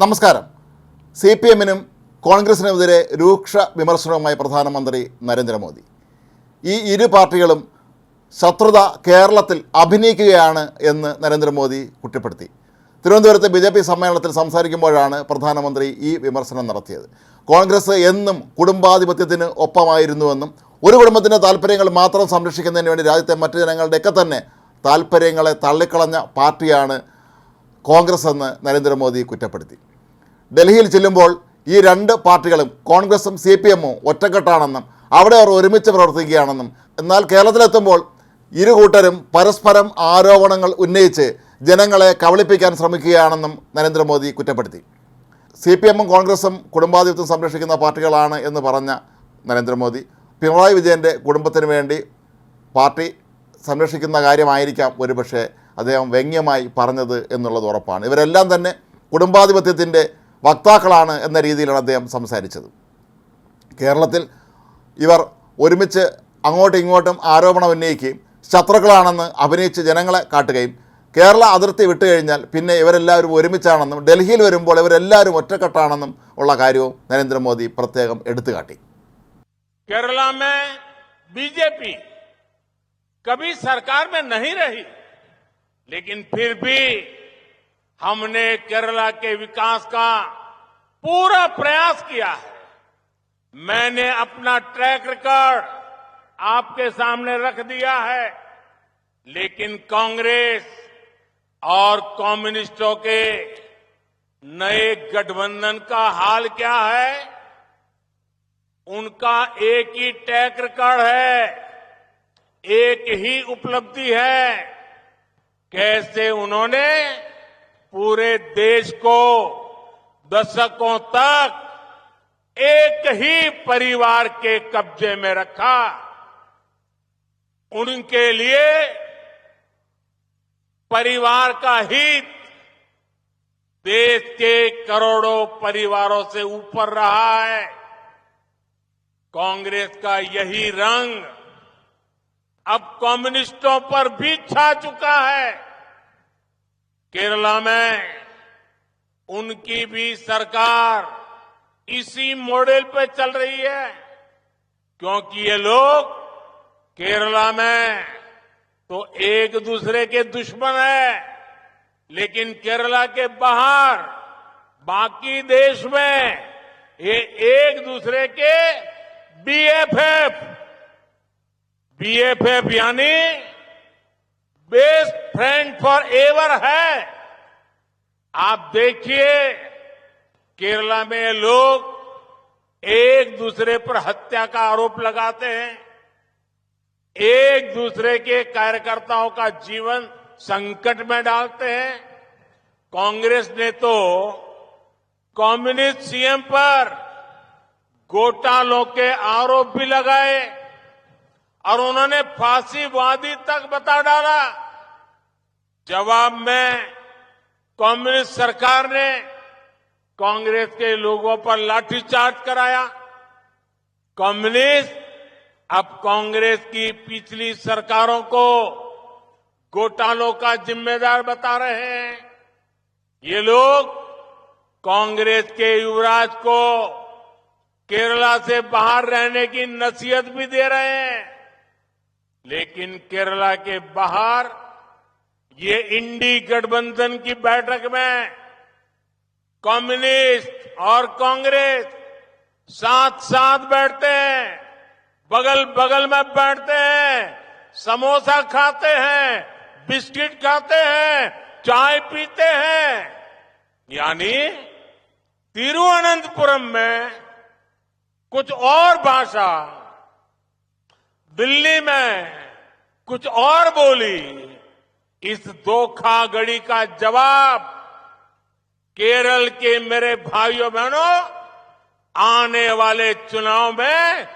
നമസ്കാരം. C P എമ്മിനും കോൺഗ്രസിനുമെതിരെ രൂക്ഷ വിമർശനവുമായി പ്രധാനമന്ത്രി നരേന്ദ്രമോദി. ഈ ഇരു പാർട്ടികളും ശത്രുത കേരളത്തിൽ അഭിനയിക്കുകയാണ് എന്ന് നരേന്ദ്രമോദി കുറ്റപ്പെടുത്തി. തിരുവനന്തപുരത്തെ ബി ജെ പി സമ്മേളനത്തിൽ സംസാരിക്കുമ്പോഴാണ് പ്രധാനമന്ത്രി ഈ വിമർശനം നടത്തിയത്. കോൺഗ്രസ് എന്നും കുടുംബാധിപത്യത്തിന് ഒപ്പമായിരുന്നുവെന്നും ഒരു കുടുംബത്തിന്റെ താല്പര്യങ്ങൾ മാത്രം സംരക്ഷിക്കുന്നതിന് വേണ്ടി രാജ്യത്തെ മറ്റു ജനങ്ങളുടെയൊക്കെ തന്നെ താല്പര്യങ്ങളെ തള്ളിക്കളഞ്ഞ പാർട്ടിയാണ് കോൺഗ്രസ് എന്ന് നരേന്ദ്രമോദി കുറ്റപ്പെടുത്തി. ഡൽഹിയിൽ ചെല്ലുമ്പോൾ ഈ രണ്ട് പാർട്ടികളും കോൺഗ്രസും സി പി എമ്മും ഒറ്റക്കെട്ടാണെന്നും അവിടെ അവർ ഒരുമിച്ച് പ്രവർത്തിക്കുകയാണെന്നും എന്നാൽ കേരളത്തിലെത്തുമ്പോൾ ഇരു കൂട്ടരും പരസ്പരം ആരോപണങ്ങൾ ഉന്നയിച്ച് ജനങ്ങളെ കബളിപ്പിക്കാൻ ശ്രമിക്കുകയാണെന്നും നരേന്ദ്രമോദി കുറ്റപ്പെടുത്തി. സി പി എമ്മും കോൺഗ്രസും കുടുംബാധിപത്യം സംരക്ഷിക്കുന്ന പാർട്ടികളാണ് എന്ന് പറഞ്ഞ നരേന്ദ്രമോദി പിണറായി വിജയന്റെ കുടുംബത്തിന് വേണ്ടി പാർട്ടി സംരക്ഷിക്കുന്ന കാര്യമായിരിക്കാം ഒരുപക്ഷെ അദ്ദേഹം വ്യംഗ്യമായി പറഞ്ഞത് എന്നുള്ളത് ഉറപ്പാണ്. ഇവരെല്ലാം തന്നെ കുടുംബാധിപത്യത്തിന്റെ വക്താക്കളാണ് എന്ന രീതിയിലാണ് അദ്ദേഹം സംസാരിച്ചത്. കേരളത്തിൽ ഇവർ ഒരുമിച്ച് അങ്ങോട്ടും ഇങ്ങോട്ടും ആരോപണം ഉന്നയിക്കുകയും ശത്രുക്കളാണെന്ന് അഭിനയിച്ച് ജനങ്ങളെ കാട്ടുകയും കേരള അതിർത്തി വിട്ടുകഴിഞ്ഞാൽ പിന്നെ ഇവരെല്ലാവരും ഒരുമിച്ചാണെന്നും ഡൽഹിയിൽ വരുമ്പോൾ ഇവരെല്ലാവരും ഒറ്റക്കെട്ടാണെന്നും ഉള്ള കാര്യവും നരേന്ദ്രമോദി പ്രത്യേകം എടുത്തുകാട്ടി. കേരള ബി ജെ പി കഭി സർക്കാർ മെഹി लेकिन फिर भी हमने केरला के विकास का पूरा प्रयास किया है। मैंने अपना ट्रैक रिकॉर्ड आपके सामने रख दिया है, लेकिन कांग्रेस और कम्युनिस्टों के नए गठबंधन का हाल क्या है? उनका एक ही ट्रैक रिकॉर्ड है, एक ही उपलब्धि है कैसे उन्होंने पूरे देश को दशकों तक एक ही परिवार के कब्जे में रखा। उनके लिए परिवार का हित देश के करोड़ों परिवारों से ऊपर रहा है। कांग्रेस का यही रंग अब कम्युनिस्टों पर भी छा चुका है। केरला में उनकी भी सरकार इसी मॉडल पे चल रही है, क्योंकि ये लोग केरला में तो एक दूसरे के दुश्मन है, लेकिन केरला के बाहर, बाकी देश में ये एक दूसरे के बीएफएफ बीएफएफ यानी बेस्ट फ्रेंड फॉर एवर है। आप देखिए, केरला में लोग एक दूसरे पर हत्या का आरोप लगाते हैं। एक दूसरे के कार्यकर्ताओं का जीवन संकट में डालते हैं। कांग्रेस ने तो कम्युनिस्ट सीएम पर घोटालों के आरोप भी लगाए। और उन्होंने फांसीवादी तक बता डाला। जवाब में कम्युनिस्ट सरकार ने कांग्रेस के लोगों पर लाठीचार्ज कराया। कम्युनिस्ट अब कांग्रेस की पिछली सरकारों को घोटालों का जिम्मेदार बता रहे हैं। ये लोग कांग्रेस के युवराज को केरला से बाहर रहने की नसीहत भी दे रहे हैं। लेकिन केरला के बाहर ये इंडी गठबंधन की बैठक में कम्युनिस्ट और कांग्रेस साथ साथ बैठते हैं बगल बगल में बैठते हैं, समोसा खाते हैं, बिस्किट खाते हैं, चाय पीते हैं। यानी तिरुवनंतपुरम में कुछ और भाषा दिल्ली में कुछ और बोली इस धोखाधड़ी का जवाब केरल के मेरे भाइयों बहनों आने वाले चुनाव में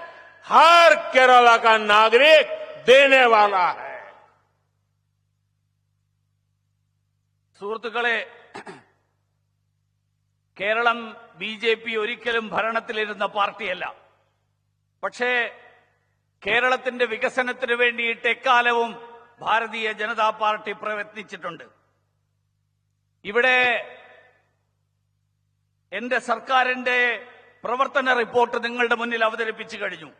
हर केरला का नागरिक देने वाला है സുഹൃത്തുക്കളെ കേരളം ബി ജെ പി ഒരിക്കലും ഭരണത്തിലിരുന്ന പാർട്ടിയല്ല പക്ഷേ കേരളത്തിന്റെ വികസനത്തിന് വേണ്ടിയിട്ട് എക്കാലവും ഭാരതീയ ജനതാ പാർട്ടി പ്രയത്നിച്ചിട്ടുണ്ട്. ഇവിടെ എന്റെ സർക്കാരിന്റെ പ്രവർത്തന റിപ്പോർട്ട് നിങ്ങളുടെ മുന്നിൽ അവതരിപ്പിച്ചു കഴിഞ്ഞു.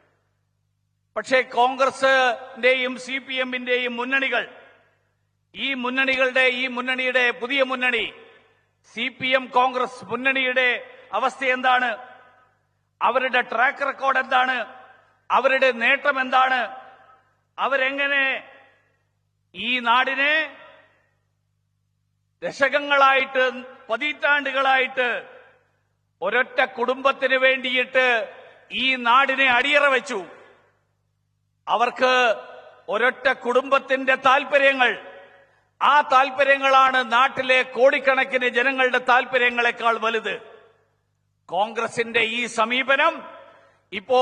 പക്ഷേ കോൺഗ്രസിന്റെയും സി പി എമ്മിന്റെയും മുന്നണികൾ ഈ മുന്നണികളുടെ ഈ മുന്നണിയുടെ പുതിയ മുന്നണി സി പി എം കോൺഗ്രസ് മുന്നണിയുടെ അവസ്ഥ എന്താണ്? അവരുടെ ട്രാക്ക് റെക്കോർഡ് എന്താണ്? അവരുടെ നേട്ടം എന്താണ്? അവരെങ്ങനെ ഈ നാടിനെ ദശകങ്ങളായിട്ട് പതിറ്റാണ്ടുകളായിട്ട് ഒരൊറ്റ കുടുംബത്തിന് വേണ്ടിയിട്ട് ഈ നാടിനെ അടിയറ വെച്ചു. അവർക്ക് ഒരൊറ്റ കുടുംബത്തിന്റെ താല്പര്യങ്ങൾ ആ താല്പര്യങ്ങളാണ് നാട്ടിലെ കോടിക്കണക്കിന് ജനങ്ങളുടെ താല്പര്യങ്ങളെക്കാൾ വലുത്. കോൺഗ്രസിന്റെ ഈ സമീപനം ഇപ്പോ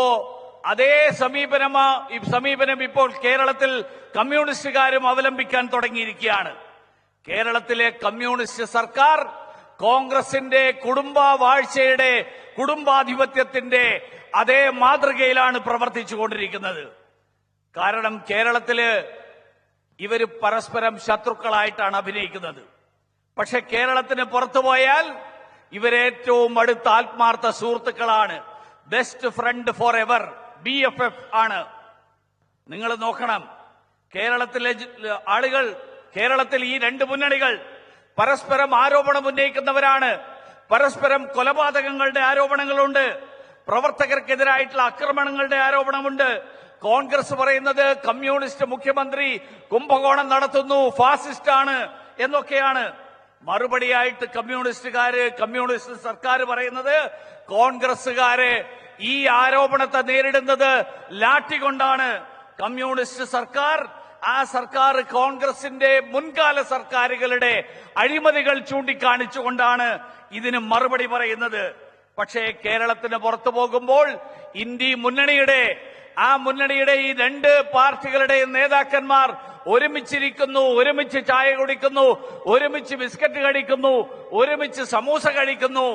അതേ സമീപനമാ സമീപനം ഇപ്പോൾ കേരളത്തിൽ കമ്മ്യൂണിസ്റ്റുകാരും അവലംബിക്കാൻ തുടങ്ങിയിരിക്കുകയാണ്. കേരളത്തിലെ കമ്മ്യൂണിസ്റ്റ് സർക്കാർ കോൺഗ്രസിന്റെ കുടുംബവാഴ്ചയുടെ കുടുംബാധിപത്യത്തിന്റെ അതേ മാതൃകയിലാണ് പ്രവർത്തിച്ചുകൊണ്ടിരിക്കുന്നത്. കാരണം കേരളത്തിൽ ഇവർ പരസ്പരം ശത്രുക്കളായിട്ടാണ് അഭിനയിക്കുന്നത്. പക്ഷെ കേരളത്തിന് പുറത്തുപോയാൽ ഇവരേറ്റവും അടുത്ത ആത്മാർത്ഥ സുഹൃത്തുക്കളാണ്. Best friend for ever. B F F ആണ്. നിങ്ങൾ നോക്കണം. കേരളത്തിലെ ആളുകൾ കേരളത്തിൽ ഈ രണ്ട് മുന്നണികൾ പരസ്പരം ആരോപണം ഉന്നയിക്കുന്നവരാണ്. പരസ്പരം കൊലപാതകങ്ങളുടെ ആരോപണങ്ങളുണ്ട്. പ്രവർത്തകർക്കെതിരായിട്ടുള്ള ആക്രമണങ്ങളുടെ ആരോപണമുണ്ട്. കോൺഗ്രസ് പറയുന്നത് കമ്മ്യൂണിസ്റ്റ് മുഖ്യമന്ത്രി കുംഭകോണം നടത്തുന്നു ഫാസിസ്റ്റ് ആണ് എന്നൊക്കെയാണ്. മറുപടിയായിട്ട് കമ്മ്യൂണിസ്റ്റുകാര് കമ്മ്യൂണിസ്റ്റ് സർക്കാർ പറയുന്നത് കോൺഗ്രസുകാര് ഈ ആരോപണത്തെ നേരിടുന്നത് ലാട്ടി കൊണ്ടാണ് കമ്മ്യൂണിസ്റ്റ് സർക്കാർ. ആ സർക്കാർ കോൺഗ്രസിന്റെ മുൻകാല സർക്കാരുകളുടെ അഴിമതികൾ ചൂണ്ടിക്കാണിച്ചുകൊണ്ടാണ് ഇതിന് മറുപടി പറയുന്നത്. പക്ഷേ കേരളത്തിന് പുറത്തു പോകുമ്പോൾ ഇന്ത്യ മുന്നണിയുടെ ആ മുന്നണിയുടെ ഈ രണ്ട് പാർട്ടികളുടെ നേതാക്കന്മാർ ഒരുമിച്ചിരിക്കുന്നു ഒരുമിച്ച് ചായ കുടിക്കുന്നു ഒരുമിച്ച് ബിസ്ക്കറ്റ് കഴിക്കുന്നു ഒരുമിച്ച് സമൂസ കഴിക്കുന്നു.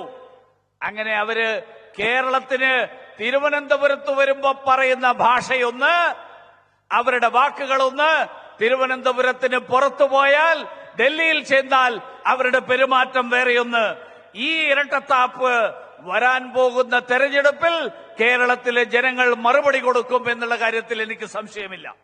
അങ്ങനെ അവർ കേരളത്തിന് തിരുവനന്തപുരത്ത് വരുമ്പോ പറയുന്ന ഭാഷയൊന്ന് അവരുടെ വാക്കുകളൊന്ന് തിരുവനന്തപുരത്തിന് പുറത്തു പോയാൽ ഡൽഹിയിൽ ചെന്നാൽ അവരുടെ പെരുമാറ്റം വേറെയൊന്ന്. ഈ ഇരട്ടത്താപ്പ് വരാൻ പോകുന്ന തെരഞ്ഞെടുപ്പിൽ കേരളത്തിലെ ജനങ്ങൾ മറുപടി കൊടുക്കും എന്നുള്ള കാര്യത്തിൽ എനിക്ക് സംശയമില്ല.